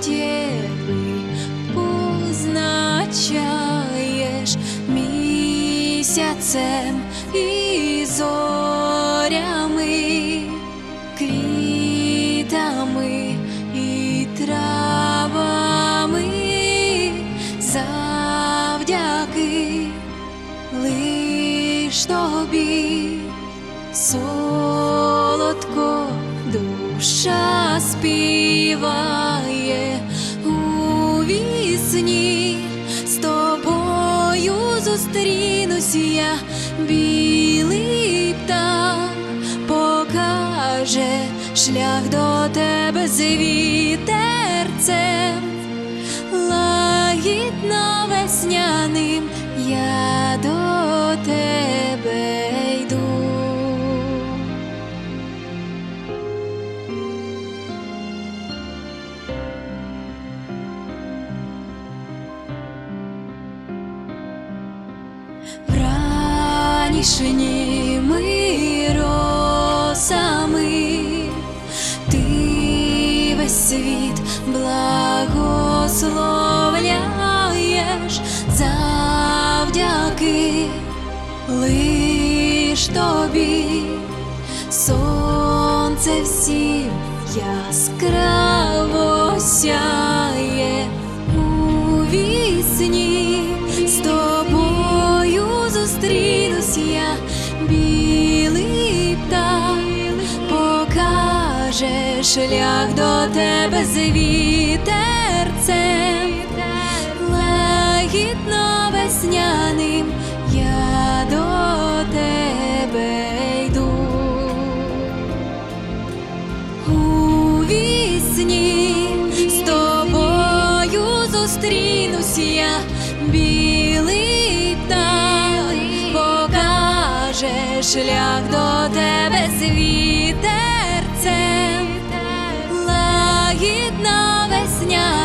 девы позначаєш місяцем і зорями, квітами і травами завдяки лиш тобі солодко дух душа співає у вісні. З тобою зустрінусь я, білий птах. Покаже шлях до тебе з вітерцем. Лагідно весняним я до тебе Ранішніми росами. Ти весь світ благословляєш завдяки лиш тобі. Сонце всім яскраво сяє у вісні покаже шлях до тебе з вітерцем, лагідно весняним я до тебе йду. У вісні з тобою зустрінусь я, білий птах покаже шлях nyanyi.